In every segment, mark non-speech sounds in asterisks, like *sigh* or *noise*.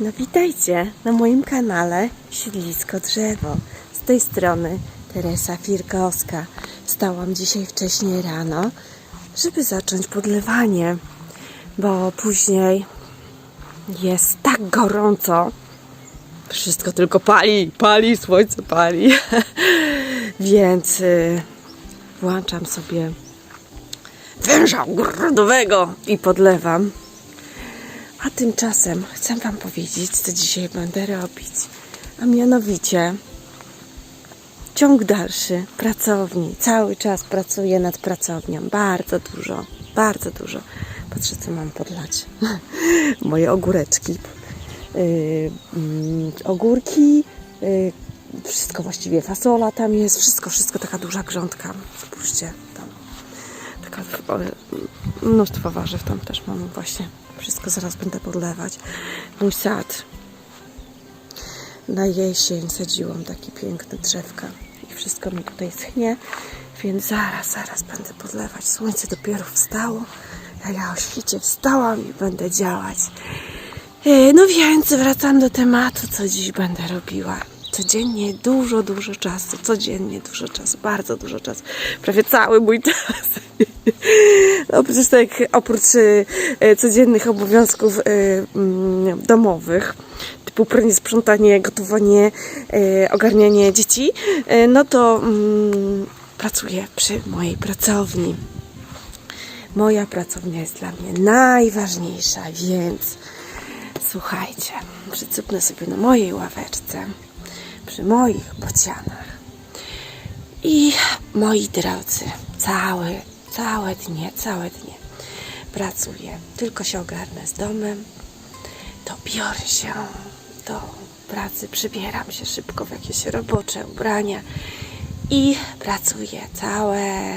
No witajcie na moim kanale Siedlisko Drzewo. Z tej strony Teresa Firkowska. Wstałam dzisiaj wcześniej rano, żeby zacząć podlewanie, bo później jest tak gorąco. Wszystko tylko pali, pali, słońce pali. *laughs* Więc y, włączam sobie węża ogrodowego i podlewam. A tymczasem chcę Wam powiedzieć, co dzisiaj będę robić. A mianowicie ciąg dalszy pracowni. Cały czas pracuję nad pracownią. Bardzo dużo, bardzo dużo. Patrzę, co mam podlać. *laughs* Moje ogóreczki. Yy, mm, ogórki, yy, wszystko właściwie, fasola tam jest, wszystko, wszystko, taka duża grządka. Spójrzcie, ale mnóstwo warzyw tam też mam właśnie. Wszystko zaraz będę podlewać. Mój sad. Na jesień sadziłam takie piękne drzewka i wszystko mi tutaj schnie, więc zaraz, zaraz będę podlewać. Słońce dopiero wstało, a ja o świcie wstałam i będę działać. E, No więc wracam do tematu, co dziś będę robiła. Codziennie dużo, dużo czasu, codziennie dużo czasu, bardzo dużo czasu. Prawie cały mój *laughs* czas. No przecież tak oprócz e, e, codziennych obowiązków e, mm, domowych, typu pranie, sprzątanie, gotowanie, ogarnianie dzieci, no to mm, pracuję przy mojej pracowni. Moja pracownia jest dla mnie najważniejsza, więc słuchajcie, przycypnę sobie na mojej ławeczce, przy moich bocianach. I moi drodzy, całe, całe dnie, całe dnie pracuję. Tylko się ogarnę z domem, to biorę się do pracy, przybieram się szybko w jakieś robocze ubrania i pracuję. Całe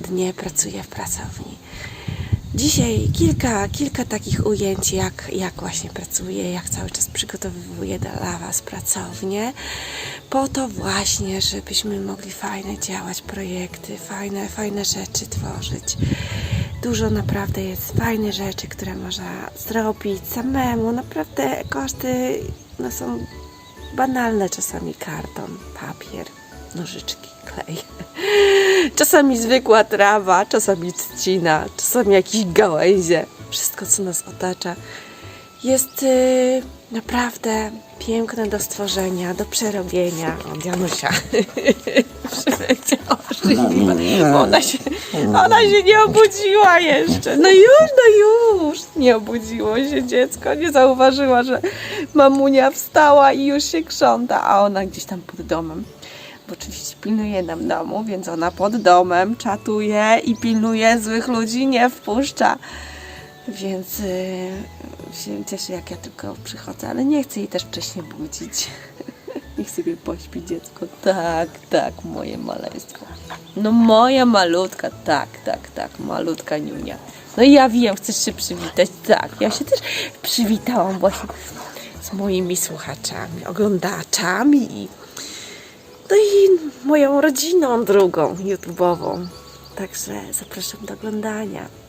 dnie pracuję w pracowni. Dzisiaj kilka, kilka takich ujęć, jak, jak właśnie pracuję, jak cały czas przygotowuję dla Was pracownię, po to właśnie, żebyśmy mogli fajne działać projekty, fajne, fajne rzeczy tworzyć. Dużo naprawdę jest fajnych rzeczy, które można zrobić samemu. Naprawdę koszty no, są banalne czasami karton, papier, nożyczki, klej. *laughs* Czasami zwykła trawa, czasami trzcina, czasami jakieś gałęzie. Wszystko, co nas otacza, jest y, naprawdę piękne do stworzenia, do przerobienia. O, Dianusia przyleciała szczęśliwa, bo ona się, ona się nie obudziła jeszcze. No już, no już. Nie obudziło się dziecko, nie zauważyła, że mamunia wstała i już się krząta, a ona gdzieś tam pod domem bo oczywiście pilnuje nam domu, więc ona pod domem czatuje i pilnuje złych ludzi, nie wpuszcza. Więc yy, się cieszę, jak ja tylko przychodzę, ale nie chcę jej też wcześniej budzić. *laughs* Niech sobie pośpi dziecko. Tak, tak, moje maleństwo. No moja malutka, tak, tak, tak, malutka niunia. No ja wiem, chcesz się przywitać. Tak, ja się też przywitałam właśnie z moimi słuchaczami, oglądaczami i no i moją rodziną drugą YouTube'ową. Także zapraszam do oglądania.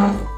음.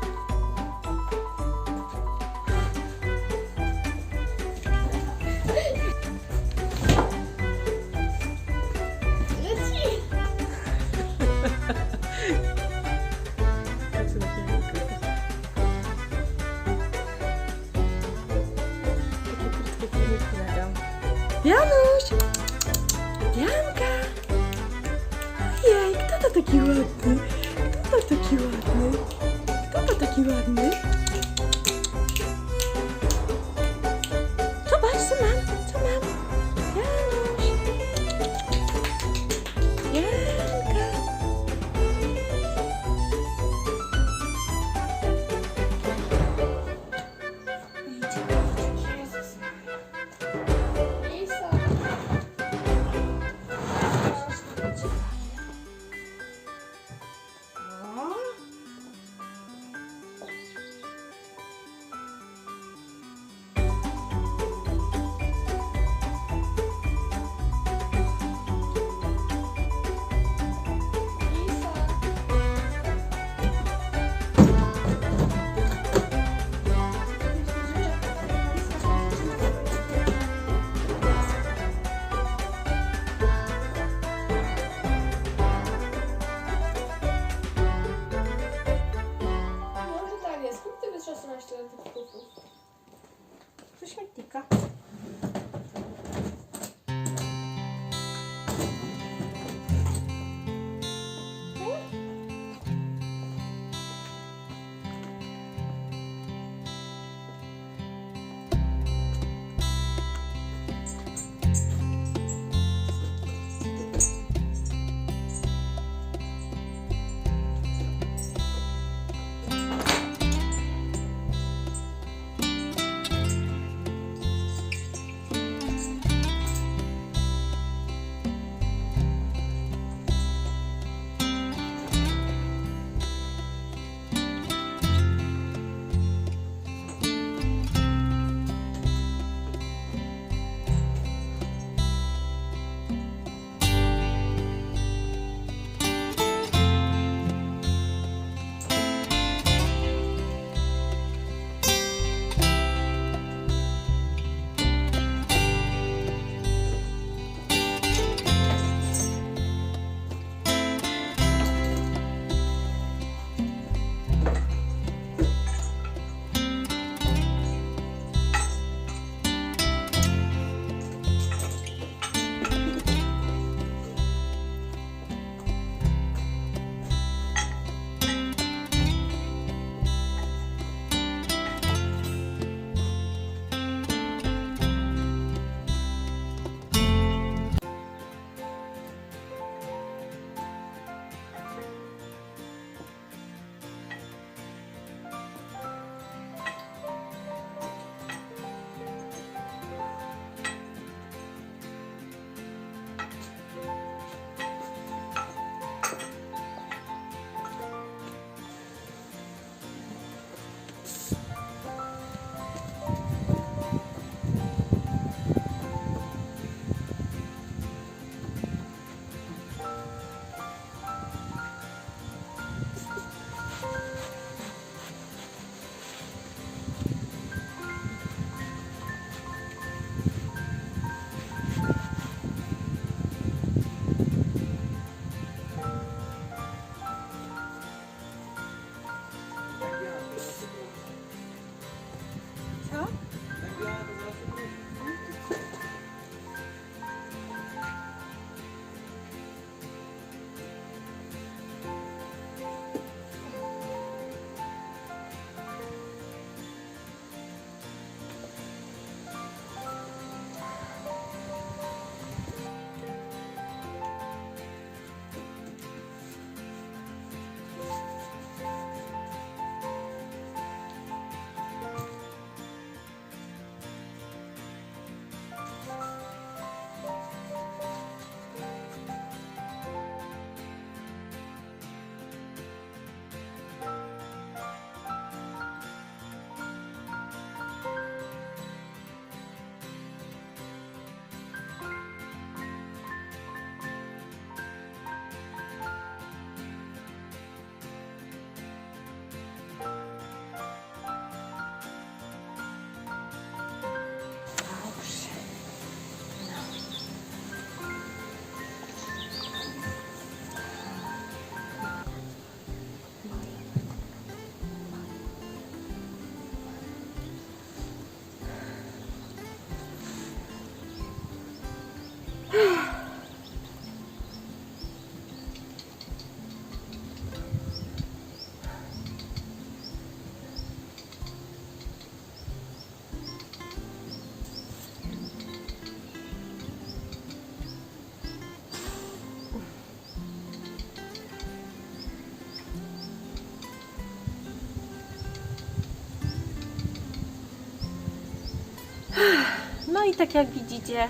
Tak jak widzicie,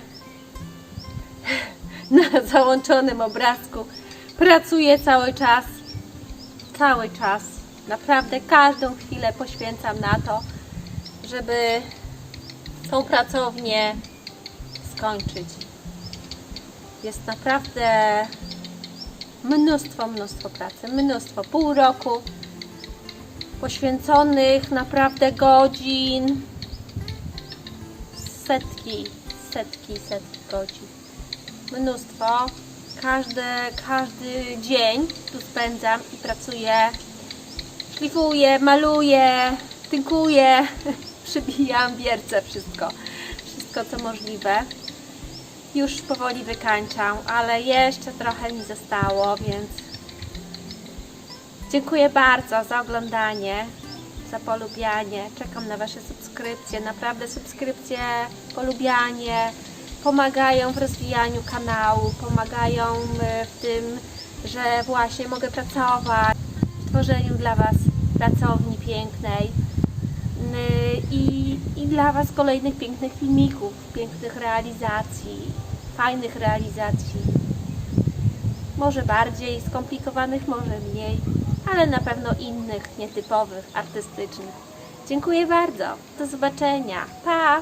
*laughs* na załączonym obrazku pracuję cały czas. Cały czas. Naprawdę każdą chwilę poświęcam na to, żeby tą pracownię skończyć. Jest naprawdę mnóstwo, mnóstwo pracy, mnóstwo, pół roku poświęconych naprawdę godzin, setki, setki, setki godzin. Mnóstwo. Każdy, każdy dzień tu spędzam i pracuję. Szlifuję, maluję, tynkuję, *laughs* przybijam, wiercę wszystko. wszystko, co możliwe. Już powoli wykańczam, ale jeszcze trochę mi zostało, więc dziękuję bardzo za oglądanie, za polubianie. Czekam na Wasze subskrypcje. Naprawdę subskrypcje, polubianie pomagają w rozwijaniu kanału, pomagają e, w tym, że właśnie mogę pracować w tworzeniu dla Was pracowni pięknej Yy, i, i dla Was kolejnych pięknych filmików, pięknych realizacji, fajnych realizacji. Może bardziej skomplikowanych, może mniej, ale na pewno innych, nietypowych, artystycznych. Dziękuję bardzo. Do zobaczenia. Pa!